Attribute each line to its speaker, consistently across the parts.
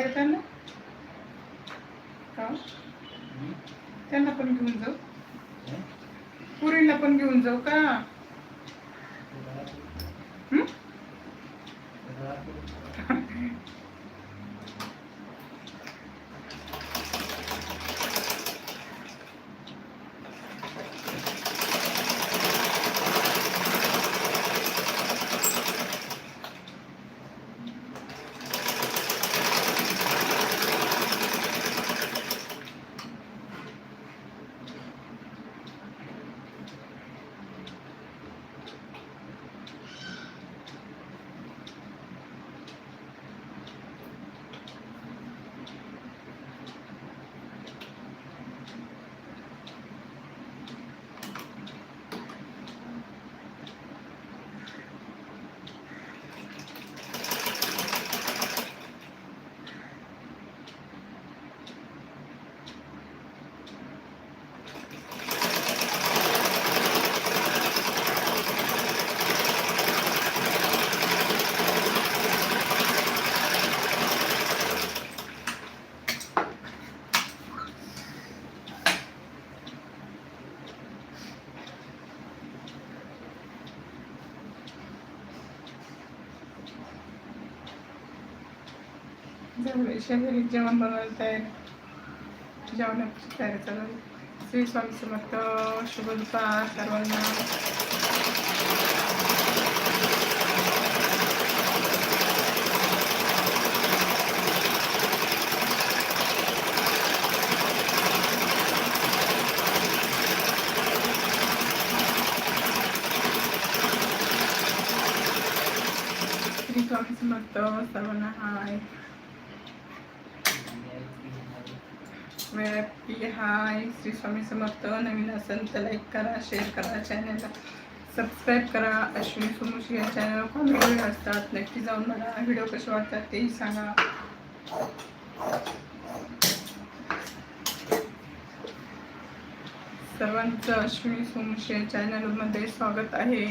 Speaker 1: का त्यांना? का? त्यांना पण घेऊन जाऊ. पुरीला पण घेऊन जाऊ का हं? जेवढे शहरी जेवण बनवायला तयार जेवणाची तयारी चालू आहे. श्री स्वामी समर्थ शुभ दुपार सर्वांना श्री स्वामी समर्थ सर्वांना हाय. श्री स्वामी समर्थ. नवीन असेल तर लाईक करा शेअर करा चॅनलला सबस्क्राईब करा. अश्विनी सुमुशी या चॅनलवर कॉमेडी व्हिडिओ असतात. नक्की जाऊन मला व्हिडिओ कसे वाटतात तेही सांगा. सर्वांचं अश्विनी सुमुशी या चॅनलमध्ये स्वागत आहे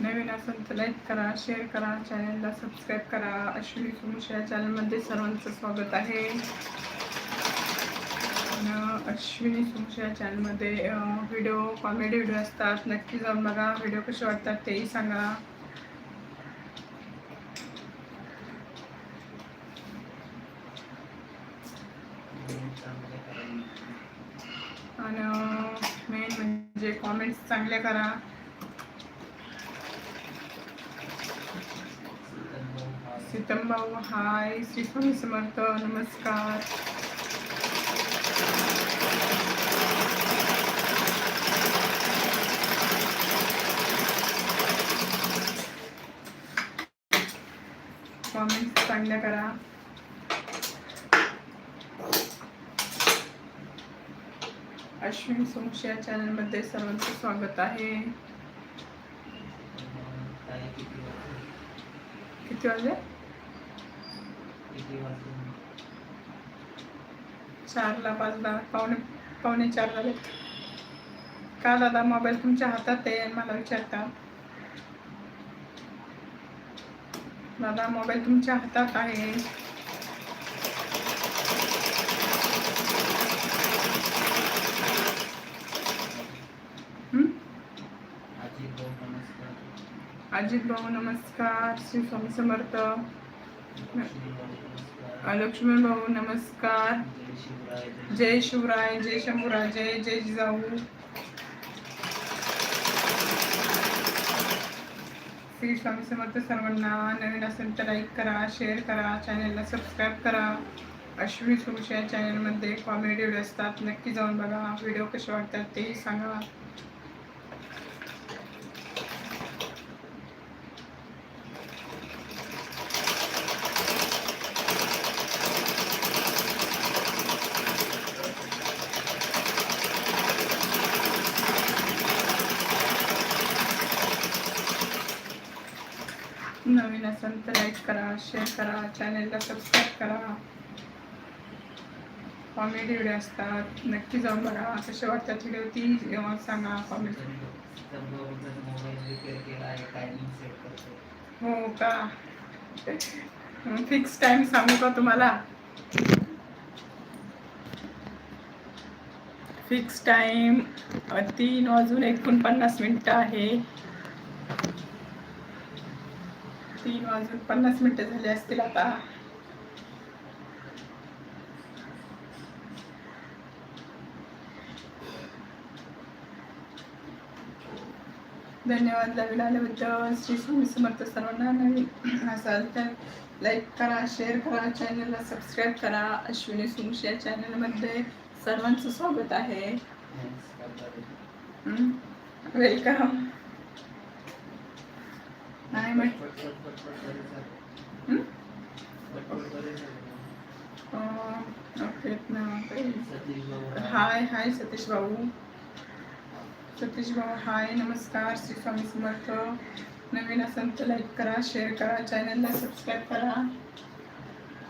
Speaker 1: नवीन असेल तर लाईक करा शेअर करा चॅनलला सबस्क्राईब करा. अश्विनी सुमुश या चॅनलमध्ये सर्वांचं स्वागत आहे. अश्विनी सुमुश या चॅनलमध्ये व्हिडिओ कॉमेडी व्हिडिओ असतात. नक्की जाऊन बघा. व्हिडिओ कसे वाटतात तेही सांगा. आणि मेन म्हणजे कॉमेंट्स चांगल्या करा. सीतम हाय श्री स्वामी समर्थ, नमस्कार। करा. अश्विनी सोमशी या चॅनलमध्ये सर्वांचं स्वागत आहे. किती वाजले? चारला पाचला पावणे पावणे चार झाले का दादा मोबाईल तुमच्या हातात आहे मला विचारता? दादा मोबाईल तुमच्या हातात आहे. अजित भाऊ नमस्कार. श्री स्वामी समर्थ. लक्ष्मण भाऊ नमस्कार. जय शिवराय जय शंभूराजे जय जिजाऊ. श्री स्वामी समर्थ सर्वांना नवीन असेल तर लाईक करा शेअर करा चॅनलला सबस्क्राईब करा. अश्विनी सुरुश या चॅनलमध्ये कॉमेडी व्हिडिओ असतात. नक्की जाऊन बघा. व्हिडिओ कसे वाटतात तेही सांगा नवीन असेल तर लाईक करा शेअर करा चॅनेलला सबस्क्राईब करा. कॉमेडी व्हिडिओ असतात नक्की जाऊन बघा. कसे वाटतात व्हिडिओ ती सांगा कॉमेडी हो का? फिक्स टाइम सांगू का तुम्हाला? फिक्स टाइम तीन वाजून एकोणपन्नास मिनिट आहे. तीन वाजून पन्नास मिनिटं झाली असतील आता. धन्यवाद नवीन आल्याबद्दल श्री स्वामी समर्थ सर्वांना नवीन असाल तर लाईक करा शेअर करा चॅनलला सबस्क्राईब करा. अश्विनी सुमुश या चॅनलमध्ये सर्वांचं स्वागत आहे. वेलकम नाही म्हट ना काही हाय हाय सतीश भाऊ. सतीश भाऊ हाय नमस्कार. श्री स्वामी समर्थ. नवीन असेल तर लाईक करा शेअर करा चॅनलला सबस्क्राईब करा.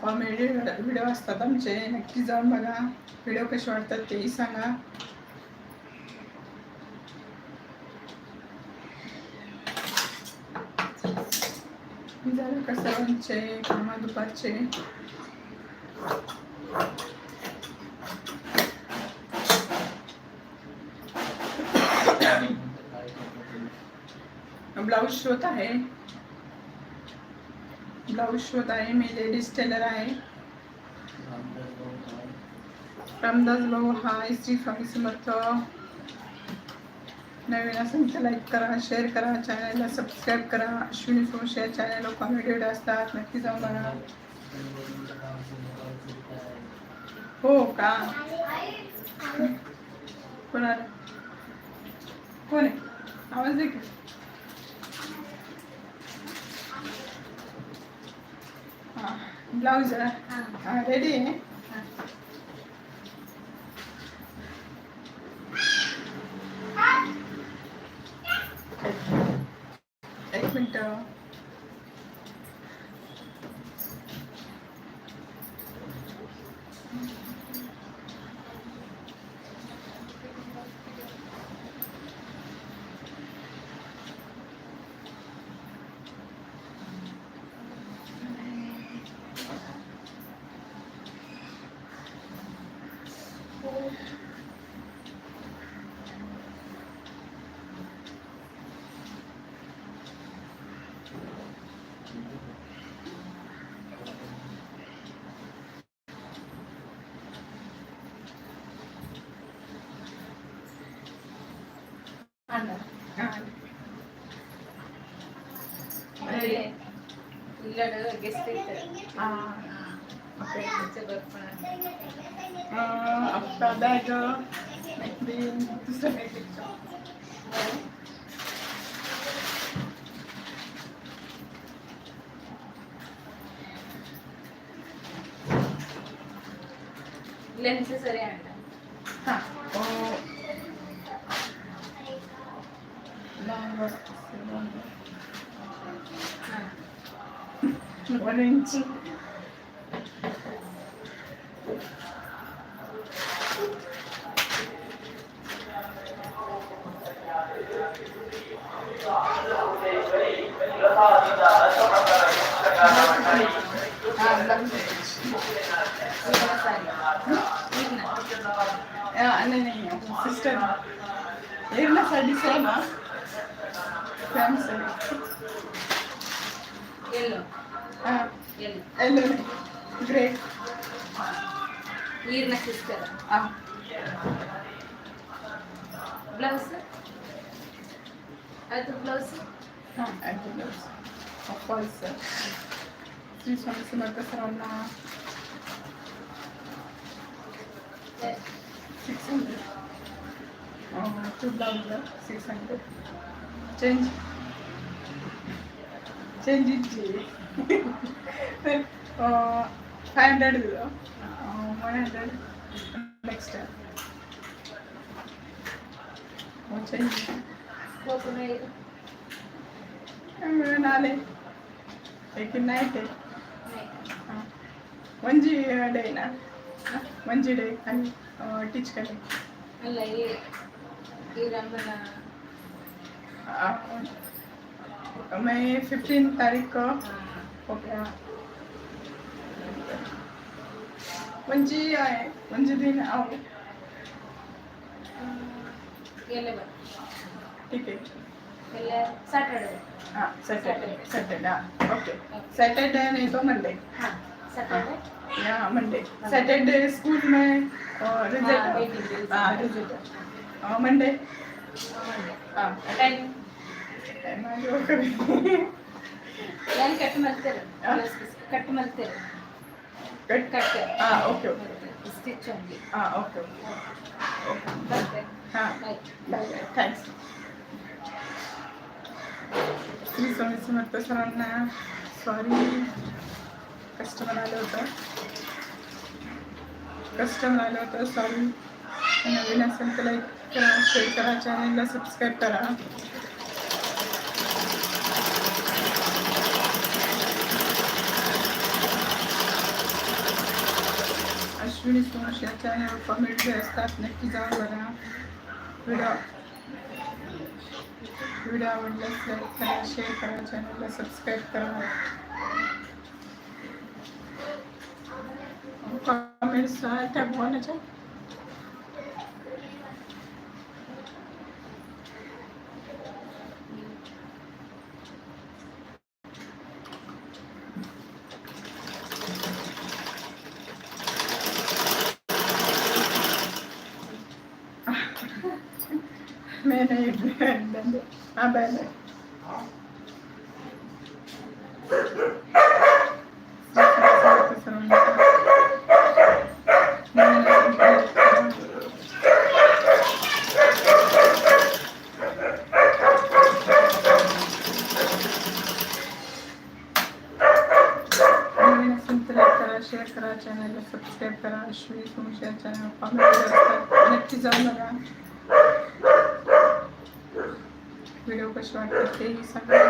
Speaker 1: कॉमेडी व्हिडिओ असतात आमचे. नक्की जाऊन बघा. व्हिडिओ कसे वाटतात तेही सांगा. झालं का सर्वांचे कामा दुपारचे ब्लाऊज शिवत आहे ब्लाऊज शिवत आहे मी लेडीज टेलर आहे रामदास भाऊ हाय श्री स्वामी समर्थ नवीन असेल तर लाईक करा शेअर करा चॅनलला सबस्क्राईब करा. अश्विनी सोश या चॅनलला कॉमेडी असतात नक्की जाऊन बघा. हो का? कोणाला कोण आहे? आवाज दे की. हां हां. रेडी आहे एक मिनिट हां ओके आपका बॅग दुसरं मेकअपचं
Speaker 2: लेन्स सरी आणला
Speaker 1: हां लांब वन इंच हां Blouse नाही नाही सिस्टर एक ना साडी सेम हा सेम सेम
Speaker 2: येलो
Speaker 1: Грейс.
Speaker 2: ನೀರನ್ನ
Speaker 1: ಕ್ರಿಸ್ತಾರ ಬ್ಲೌಸ್ ಅದು
Speaker 2: ಬ್ಲೌಸ್ ಹಾಂ
Speaker 1: ಅದು
Speaker 2: blouse of course
Speaker 1: Shri Swami Samarth sir ಅಮ್ಮ six hundred to blouse six hundred change change ಇಜ್ಜಿ चेंज इतली फाय हंड्रेड दिलो one hundred next time change
Speaker 2: ಹೋಗ್ಕೊಂಡು ಇದು
Speaker 1: मिळून आले एक नाईट आहे हां म्हणजे डे ना मंजिडे आणि टीच करे
Speaker 2: ಅಲ್ಲ ಈ ಈ ರಂಬನ
Speaker 1: मैं फिफ्टीन तारीख को म्हणजे, म्हणजे आहे म्हणजे दिन गेले आहे. सॅटरडे. सॅटरडे. सॅटरडे. हां. ओके. सॅटरडे नाही तो मंडे.
Speaker 2: हां
Speaker 1: सॅटरडे. मंडे. स्कूल में मंडे? जो कभी
Speaker 2: ಏನು ಕಟ್ ಮಾಡ್ತೀರ
Speaker 1: ಹಾ?
Speaker 2: ಕಟ್ ಮಾಡ್ತೀರ
Speaker 1: कट
Speaker 2: ಕಟ್
Speaker 1: हाँ ओके ओके
Speaker 2: ಸ್ಟಿಚ್ only
Speaker 1: हाँ ओके ओके
Speaker 2: ಬರ್ತದೆ
Speaker 1: हाँ
Speaker 2: ಆಯ್ತು
Speaker 1: bye bye thanks Shri Swami Samarth सरांना सॉरी कस्टमर आलं होतं कस्टमर आलं होतं सॉरी नवीन असेल तर लाईक करा शेअर करा चॅनलला सबस्क्राईब करा अश्विनी सुरेश या चॅनलवर कमेंट असतात नक्की जाऊन बघा व्हिडिओ व्हिडिओ आवडल्यास लाईक करा शेअर करा चॅनलला सबस्क्राईब करा. कमेंट्स त्या होण्याच्या मैं नहीं बंद हाँ बाय बाय करा शेअर करा चॅनलला सबस्क्राईब करा. अश्विनी सोमशेर चॅनल नक्की जाऊन बघा व्हिडिओ कसे वाटतात तेही सांगा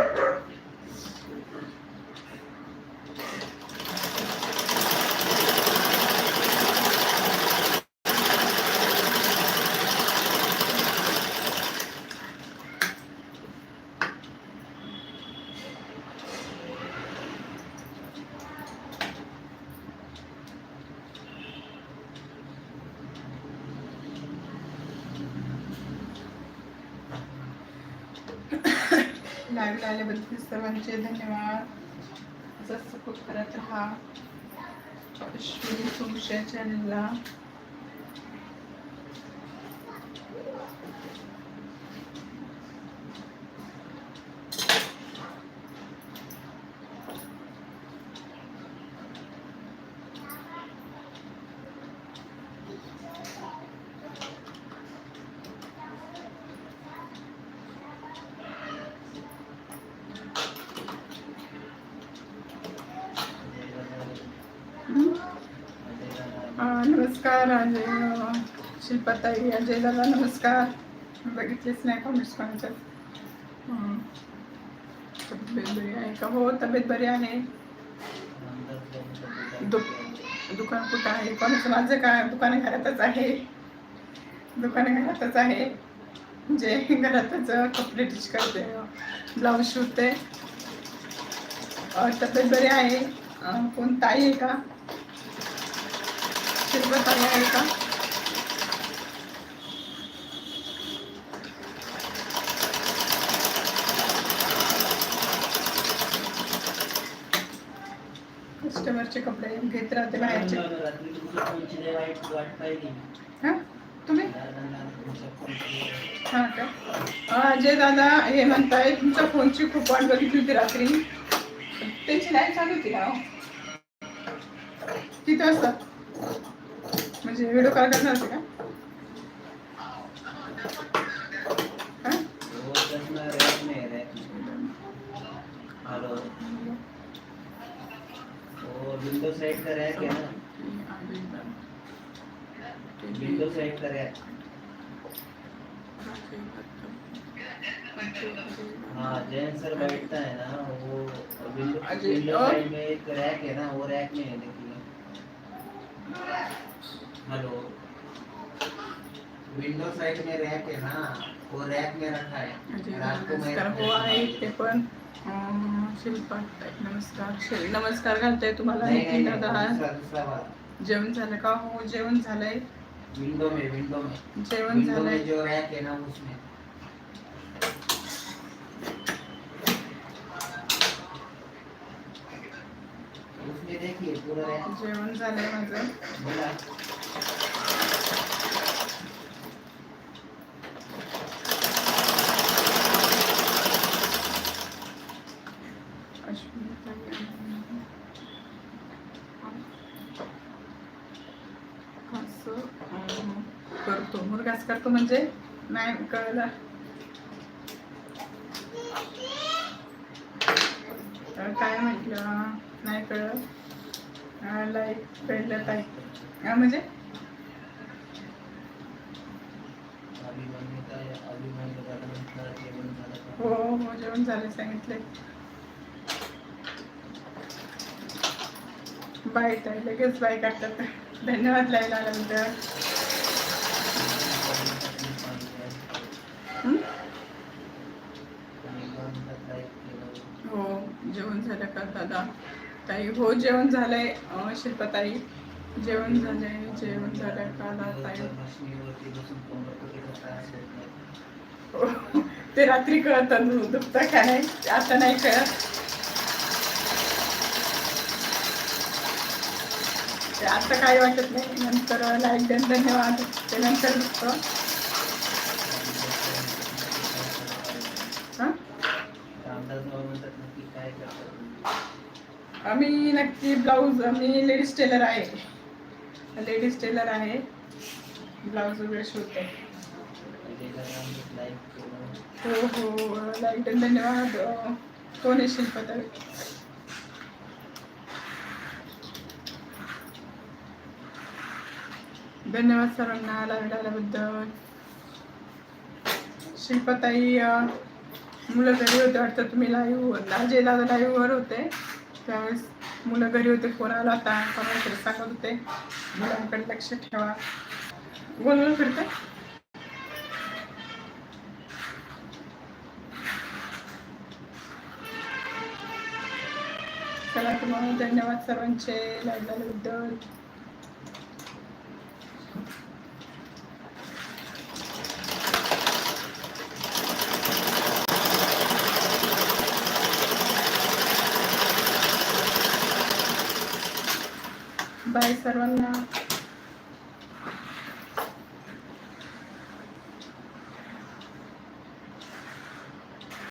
Speaker 1: लाईव्ह आल्याबद्दल सर्वांचे धन्यवाद. असंच सपोर्ट करत राहा. अश्विनी तुमच्या चॅनलला नमस्कार अजय अं, शिल्पाताई अजय दादा नमस्कार. बघितलेच नाही कॉमेंट्स कोणाच्या तब्येत बरी आहे का? हो तब्येत बरी आहे. दु दुकान कुठं आहे? कोणाचं? माझं काय दुकान घरातच आहे. दुकान घरातच आहे. म्हणजे घरातच कपडे टिच करते. ब्लाऊज शिवते. तब्येत बरी आहे? कोण? ताई आहे का? शिल्पताई आहे का? कस्टमरचे कपडे घेत राहते बाहेरचे.
Speaker 3: रात्री
Speaker 1: तुम्ही?
Speaker 3: दादांना
Speaker 1: का? अजय दादा हे म्हणताय तुमच्या फोनची खूप वाट बघितली होती रात्री. त्यांची लाइट चालू होती ना हो? किती वाजता? म्हणजे व्हिडिओ कॉल करणार होते का हा?
Speaker 3: विंडो साइड का रैक है ना विंडो साइड का रैक हाँ जैन सर बैठता है ना वो विंडो साइड में एक रैक है ना वो रैक में है देखिए। हेलो। विंडो साइड में रैक है ना? वो रैक में रखा है। रात को मैं
Speaker 1: नमस्कार। हो आहे ते पण शिल्पा नमस्कार। शिल- नमस्कार घालताय तुम्हाला? नितीन दादा
Speaker 3: वाला
Speaker 1: जेवण झालं का? हो जेवण झालंय.
Speaker 3: विंडो में विंडो में।
Speaker 1: जेवण झालंय.
Speaker 3: जो रैक है ना उसमें। उसमें देखिए पूरा रैक
Speaker 1: जेवण झालंय माझं. करतो. मुरगास करतो म्हणजे? नाही कळलं. काय म्हटलं? नाही कळलं. लाईक कळलं ताई म्हणजे
Speaker 3: अभिमन्यू काय अभिमन्यू दादा म्हटलं जेवण झालं का?
Speaker 1: हो हो जेवण झालं सांगितले. बाय ताई लगेच बाय काढतात. धन्यवाद लायला आल्यानंतर हो? जेवण झालं का दादा? ताई हो जेवण झालंय शिल्पा ताई जेवण झालंय जेवण झालं का दादा ताई? हो. ते रात्री कळतं दुखतं का नाही आता नाही कळत. ते आता काही वाटत नाही नंतर लाइट देऊन धन्यवाद ते नंतर दुखतं. हां? आम्ही नक्की ब्लाऊज मी लेडीज टेलर आहे. लेडीज टेलर आहे. ब्लाऊज वगैरे शिवते
Speaker 3: पहिले जरा आम्ही लाईक केलं
Speaker 1: हो हो लाईक देन धन्यवाद. कोण आहे धन्यवाद सर्वांना लाईव्ह आल्याबद्दल शिल्पताई मुलं घरी होते वाटतं तुम्ही लाईव्ह लाजे दादा लाईव्हवर होते. त्यावेळेस मुलं घरी होते फोन आला होता. कोणाकडे सांगत होते. मुलांकडे लक्ष ठेवा. बोलून फिरते. चला म्हणून मग धन्यवाद सर्वांचे. लाईव्ह आल्याबद्दल बाय सर्वांना.